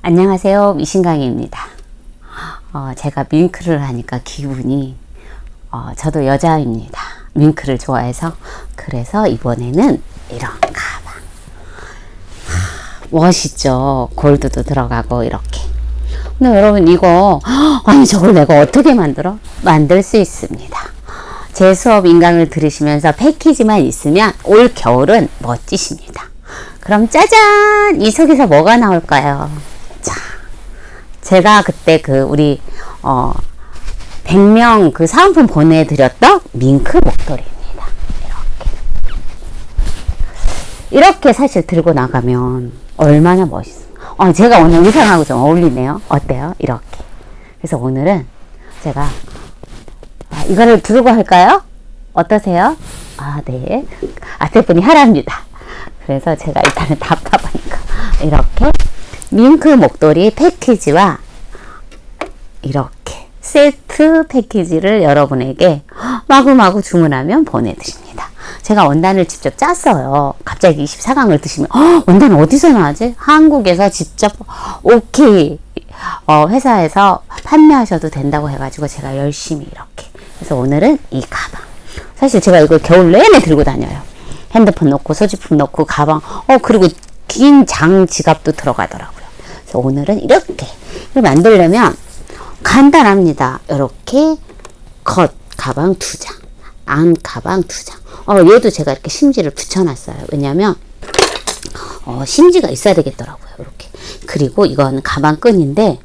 안녕하세요. 미신강입니다. 어, 제가 밍크를 하니까 기분이, 어, 저도 여자입니다. 밍크를 좋아해서. 그래서 이번에는 이런 가방. 하, 멋있죠. 골드도 들어가고, 이렇게. 근데 여러분, 이거, 아니, 저걸 내가 어떻게 만들어? 만들 수 있습니다. 제 수업 인강을 들으시면서 패키지만 있으면 올 겨울은 멋지십니다. 그럼 짜잔! 이 속에서 뭐가 나올까요? 자, 제가 그때 그 우리 어 100명 그 사은품 보내드렸던 밍크 목도리입니다. 이렇게. 이렇게 사실 들고 나가면 얼마나 멋있어. 어, 제가 오늘 의상하고 좀 어울리네요. 어때요? 이렇게. 그래서 오늘은 제가 아, 이거를 두르고 할까요? 어떠세요? 아, 네. 앞에 분이 하랍니다. 그래서 제가 일단은 답답하니까 이렇게 밍크 목도리 패키지와 이렇게 세트 패키지를 여러분에게 마구마구 주문하면 보내드립니다. 제가 원단을 직접 짰어요. 갑자기 24강을 드시면 어, 원단 어디서 나지? 한국에서 직접 오케이 어, 회사에서 판매하셔도 된다고 해가지고 제가 열심히 이렇게 그래서 오늘은 이 가방 사실 제가 이걸 겨울 내내 들고 다녀요. 핸드폰 넣고 소지품 넣고 가방 어 그리고 긴 장 지갑도 들어가더라고요. 그래서 오늘은 이렇게 만들려면 간단합니다. 이렇게 겉 가방 두 장, 안 가방 두 장. 어 얘도 제가 이렇게 심지를 붙여놨어요. 왜냐면 어, 심지가 있어야 되겠더라고요. 이렇게. 그리고 이건 가방 끈인데,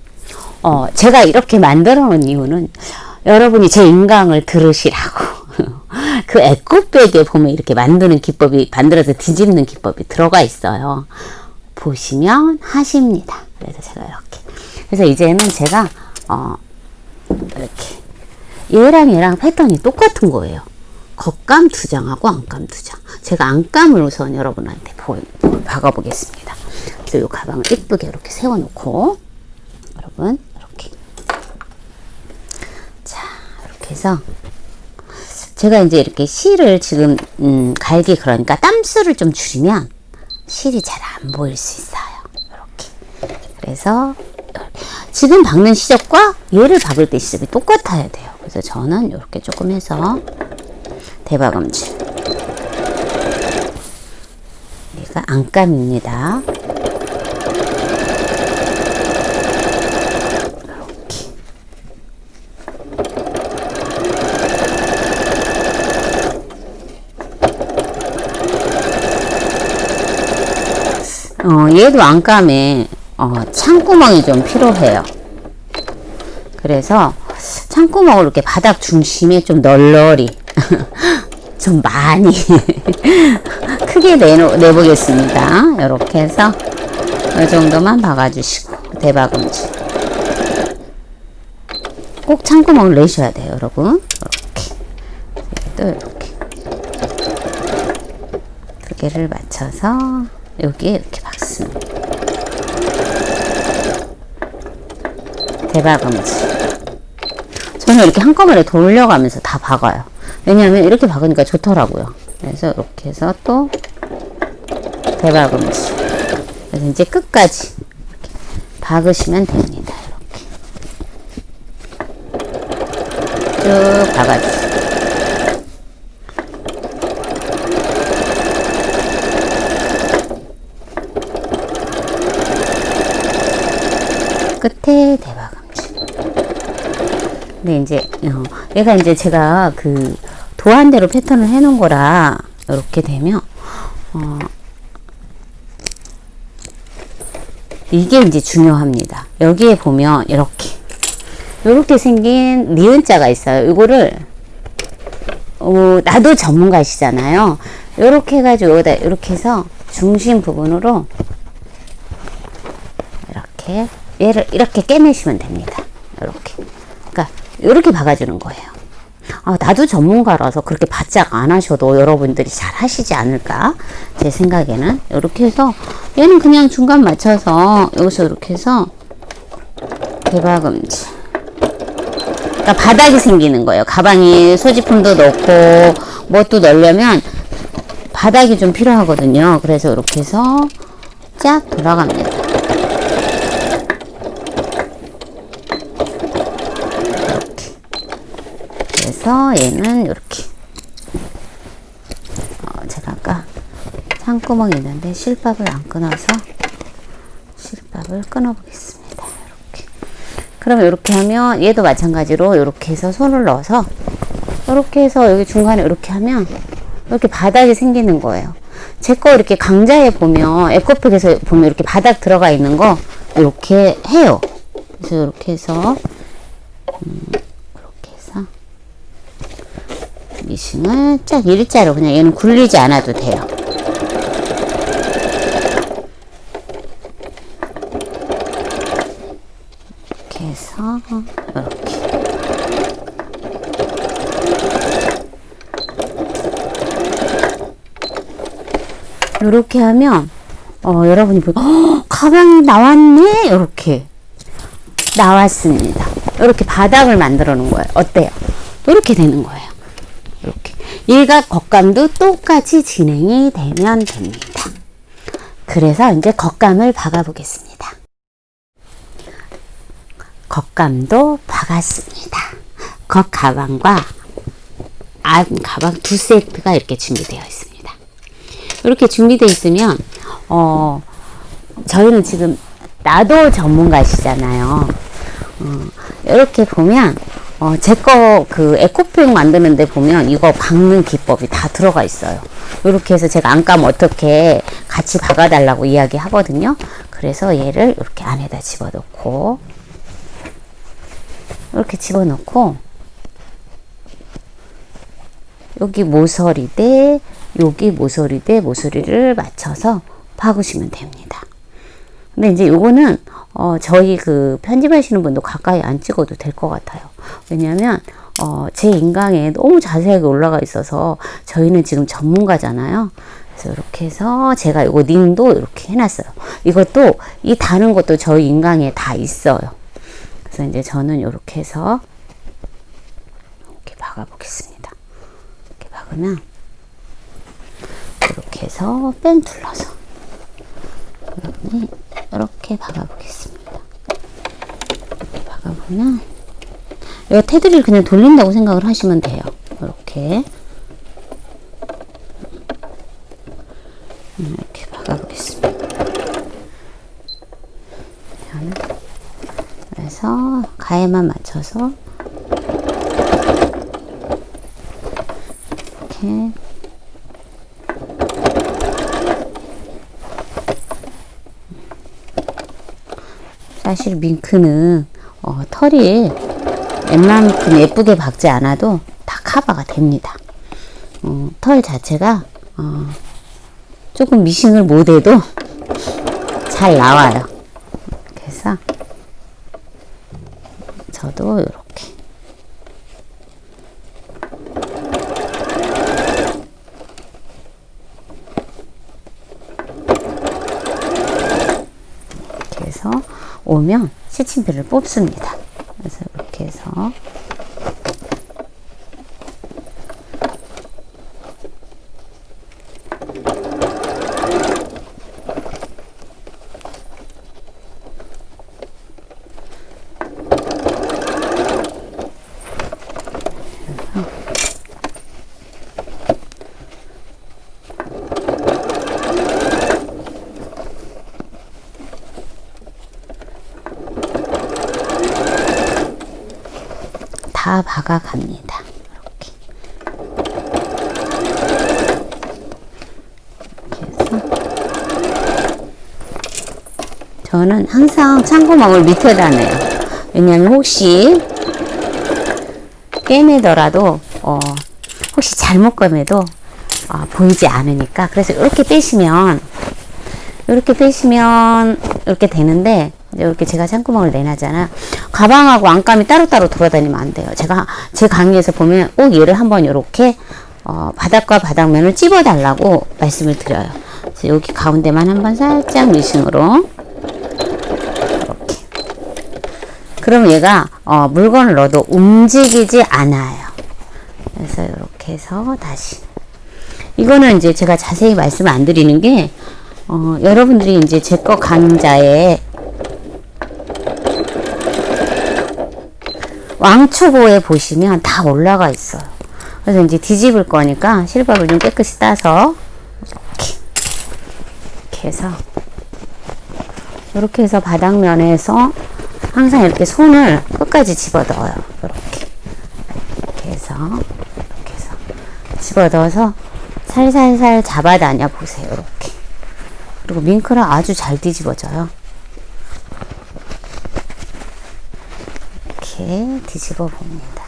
어, 제가 이렇게 만들어 놓은 이유는 여러분이 제 인강을 들으시라고. 그 에코백에 보면 이렇게 만드는 기법이, 만들어서 뒤집는 기법이 들어가 있어요. 보시면 하십니다. 그래서 제가 이렇게. 그래서 이제는 제가, 어, 이렇게. 얘랑 얘랑 패턴이 똑같은 거예요. 겉감 두 장하고 안감 두 장. 제가 안감을 우선 여러분한테 보, 박아보겠습니다. 그래서 이 가방을 이쁘게 이렇게 세워놓고, 여러분, 이렇게. 자, 이렇게 해서, 제가 이제 이렇게 실을 지금, 음, 갈기 그러니까 땀수를 좀 줄이면 실이 잘 안 보일 수 있어요. 그래서, 지금 박는 시접과 얘를 박을 때 시접이 똑같아야 돼요. 그래서 저는 이렇게 조금 해서 대박음질. 얘가 안감입니다. 어, 얘도 안감에 어, 창구멍이 좀 필요해요. 그래서 창구멍을 이렇게 바닥 중심에 좀 널널히 좀 많이 크게 내놓, 내보겠습니다. 이렇게 해서 이 정도만 박아주시고 대박음질. 꼭 창구멍을 내셔야 돼요 여러분. 이렇게. 또 이렇게. 두 개를 맞춰서 여기에 이렇게 박습니다 대박음질 저는 이렇게 한꺼번에 돌려가면서 다 박아요. 왜냐하면 이렇게 박으니까 좋더라고요. 그래서 이렇게 해서 또 대박음질. 그래서 이제 끝까지 박으시면 됩니다. 이렇게 쭉 박아주세요. 끝에 대박음질. 근데 이제 어, 얘가 이제 제가 그 도안대로 패턴을 해놓은 거라 이렇게 되면 어, 이게 이제 중요합니다. 여기에 보면 이렇게 이렇게 생긴 니은자가 있어요. 이거를 어, 나도 전문가시잖아요. 이렇게 해가지고 여기다 이렇게 해서 중심 부분으로 이렇게 얘를 이렇게 깨매시면 됩니다. 이렇게. 이렇게 박아주는 거예요. 아, 나도 전문가라서 그렇게 바짝 안 하셔도 여러분들이 잘 하시지 않을까? 제 생각에는. 이렇게 해서 얘는 그냥 중간 맞춰서 여기서 이렇게 해서 대박음질. 그러니까 바닥이 생기는 거예요. 가방에 소지품도 넣고 뭣도 넣으려면 바닥이 좀 필요하거든요. 그래서 이렇게 해서 쫙 돌아갑니다. 그래서 얘는 이렇게 어, 제가 아까 창구멍이 있는데 실밥을 안 끊어서 실밥을 끊어 보겠습니다. 이렇게. 그러면 이렇게 하면 얘도 마찬가지로 이렇게 해서 손을 넣어서 이렇게 해서 여기 중간에 이렇게 하면 이렇게 바닥이 생기는 거예요. 제 거 이렇게 강자에 보면 에코백에서 보면 이렇게 바닥 들어가 있는 거 이렇게 해요. 그래서 이렇게 해서 음, 이렇게 해서 미싱을 쫙 일자로 그냥 얘는 굴리지 않아도 돼요. 이렇게 해서 이렇게 이렇게 하면 어, 여러분이 보 어, 가방이 나왔네 이렇게 나왔습니다. 이렇게 바닥을 만들어 놓은 거예요. 어때요? 이렇게 되는 거예요. 이렇게 일각 겉감도 똑같이 진행이 되면 됩니다. 그래서 이제 겉감을 박아 보겠습니다. 겉감도 박았습니다. 겉 가방과 안 가방 두 세트가 이렇게 준비되어 있습니다. 이렇게 준비되어 있으면 어 저희는 지금 나도 전문가시잖아요. 어, 이렇게 보면 어, 제거 그 에코백 만드는데 보면 이거 박는 기법이 다 들어가 있어요. 이렇게 해서 제가 안 까면 어떻게 같이 박아달라고 이야기 하거든요. 그래서 얘를 이렇게 안에다 집어넣고 이렇게 집어넣고 여기 모서리 대 여기 모서리 대 모서리를 맞춰서 박으시면 됩니다. 근데 이제 요거는 어 저희 그 편집하시는 분도 가까이 안 찍어도 될 것 같아요. 왜냐면 어 제 인강에 너무 자세하게 올라가 있어서 저희는 지금 전문가잖아요. 그래서 이렇게 해서 제가 요거 링도 이렇게 해놨어요. 이것도 이 다른 것도 저희 인강에 다 있어요. 그래서 이제 저는 이렇게 해서 이렇게 박아 보겠습니다. 이렇게 박으면 이렇게 해서 뺑 둘러서 여러분이 이렇게 박아보겠습니다. 박아보면 이 테두리를 그냥 돌린다고 생각을 하시면 돼요. 이렇게 음, 이렇게 박아보겠습니다. 그래서 가에만 맞춰서 이렇게 사실 밍크는 어, 털이 웬만큼 예쁘게 박지 않아도 다 커버가 됩니다. 어, 털 자체가 어, 조금 미싱을 못해도 잘 나와요. 그래서 저도 이렇게 이렇게 해서 오면 시침필을 뽑습니다. 그래서 이렇게 해서 다 박아갑니다. 이렇게. 이렇게 해서 저는 항상 창구멍을 밑에다 내요. 왜냐하면 혹시 꿰매더라도 어, 혹시 잘못 꿰매도 어, 보이지 않으니까 그래서 이렇게 빼시면 이렇게 빼시면 이렇게 되는데 이렇게 제가 창구멍을 내놔잖아. 가방하고 안감이 따로따로 돌아다니면 안 돼요. 제가 제 강의에서 보면 꼭 얘를 한번 이렇게 어, 바닥과 바닥면을 찝어달라고 말씀을 드려요. 그래서 여기 가운데만 한번 살짝 미싱으로 이렇게. 그럼 얘가 어, 물건을 넣어도 움직이지 않아요. 그래서 이렇게 해서 다시 이거는 이제 제가 자세히 말씀 안 드리는 게 어, 여러분들이 이제 제 거 강좌에 왕초보에 보시면 다 올라가 있어요. 그래서 이제 뒤집을 거니까 실밥을 좀 깨끗이 따서 이렇게 이렇게 해서 이렇게 해서 바닥면에서 항상 이렇게 손을 끝까지 집어 넣어요. 이렇게 이렇게 해서 이렇게 해서 집어 넣어서 살살살 잡아다녀 보세요. 이렇게 그리고 밍크를 아주 잘 뒤집어져요. 이렇게 뒤집어 봅니다.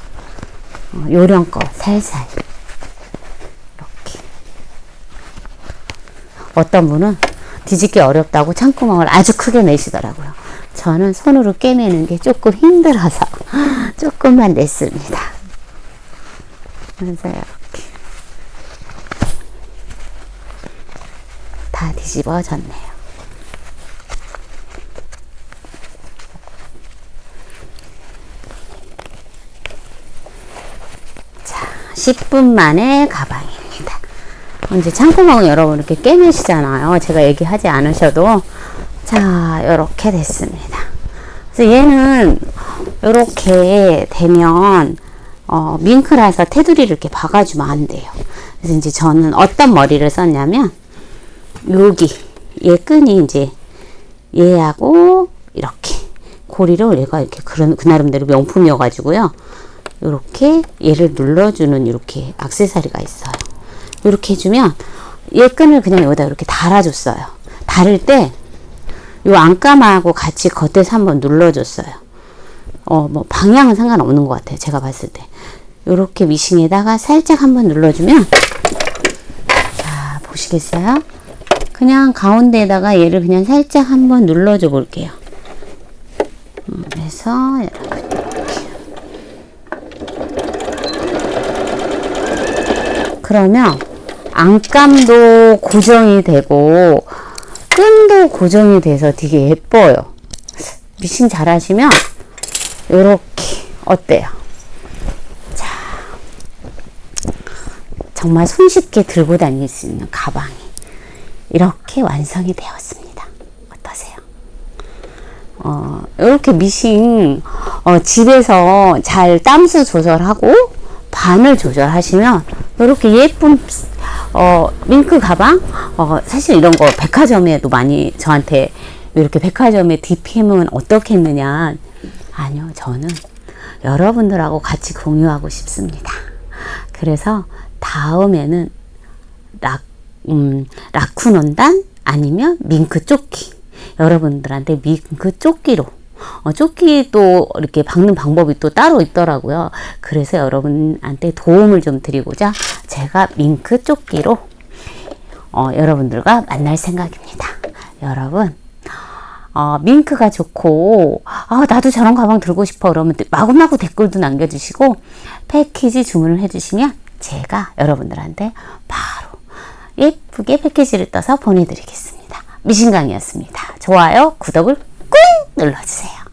어, 요령껏 살살 이렇게 어떤 분은 뒤집기 어렵다고 창구멍을 아주 크게 내시더라고요. 저는 손으로 깨매는 게 조금 힘들어서 조금만 냈습니다. 그래서 이렇게 다 뒤집어졌네요. 자, 10분 만에 가방입니다. 이제 창구멍 여러분 이렇게 깨매시잖아요. 제가 얘기하지 않으셔도 자 이렇게 됐습니다. 그래서 얘는 이렇게 되면 어, 밍크라서 테두리를 이렇게 박아주면 안 돼요. 그래서 이제 저는 어떤 머리를 썼냐면 여기 얘 끈이 이제 얘하고 이렇게 고리를 얘가 이렇게 그런 그 나름대로 명품이어가지고요. 이렇게 얘를 눌러주는 이렇게 악세사리가 있어요. 이렇게 해주면 얘 끈을 그냥 여기다 이렇게 달아줬어요. 달을 때요 안감하고 같이 겉에서 한번 눌러줬어요. 어, 뭐 방향은 상관없는 것 같아요. 제가 봤을 때. 요렇게 미싱에다가 살짝 한번 눌러주면 자 보시겠어요? 그냥 가운데에다가 얘를 그냥 살짝 한번 눌러줘 볼게요. 음, 그래서 이렇게 그러면 안감도 고정이 되고 끈도 고정이 돼서 되게 예뻐요. 미싱 잘 하시면 요렇게 어때요? 자, 정말 손쉽게 들고 다닐 수 있는 가방이 이렇게 완성이 되었습니다. 어떠세요? 어, 이렇게 미싱 어, 집에서 잘 땀수 조절하고 반을 조절하시면 이렇게 예쁜 어, 밍크 가방? 어, 사실 이런 거 백화점에도 많이 저한테 이렇게 백화점에 DPM은 어떻게 했느냐. 아니요 저는 여러분들하고 같이 공유하고 싶습니다. 그래서 다음에는 락, 음, 라쿠논단 아니면 밍크 조끼. 여러분들한테 밍크 조끼로 어, 조끼도 이렇게 박는 방법이 또 따로 있더라고요. 그래서 여러분한테 도움을 좀 드리고자 제가 밍크 조끼로 어, 여러분들과 만날 생각입니다. 여러분, 어, 밍크가 좋고, 아, 나도 저런 가방 들고 싶어. 그러면 마구마구 댓글도 남겨주시고, 패키지 주문을 해주시면 제가 여러분들한테 바로 예쁘게 패키지를 떠서 보내드리겠습니다. 미신강이었습니다. 좋아요, 구독을 꾹 눌러주세요.